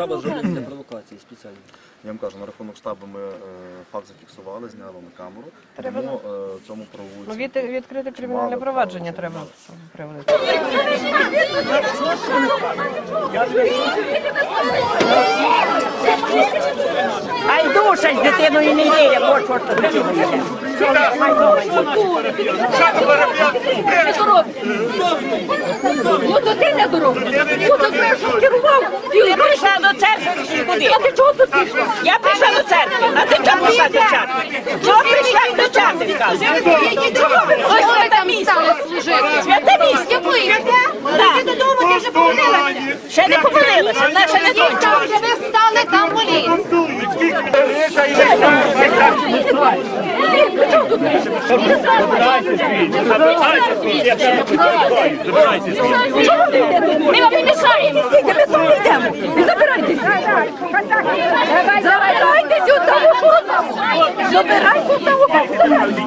Треба зробити для провокації спеціально. Я вам кажу, на рахунок штабу ми е, факт зафіксували, зняли на камеру. Тому е, цьому Ну, проводиться. від, відкрити кримінальне провадження треба з цього приводу. А й душа з дитиною не вірять, от що тут робиться. Ну то ти не дорогу. Ну то треба, щоб керував. Пішла? Я прийшла до церкви. А ти чого прийшла до церкви? Чого прийшла до церкви? Чого ви Ось ви там місце. стали служити? Святе місце. Ти додому ти вже помолилася? Ще не помилилася, вона ще не кончила. вже ви стали там моліться. Ми вам не мішаємо. Ми з вами йдемо. Забирайтеся. Забирайтесь у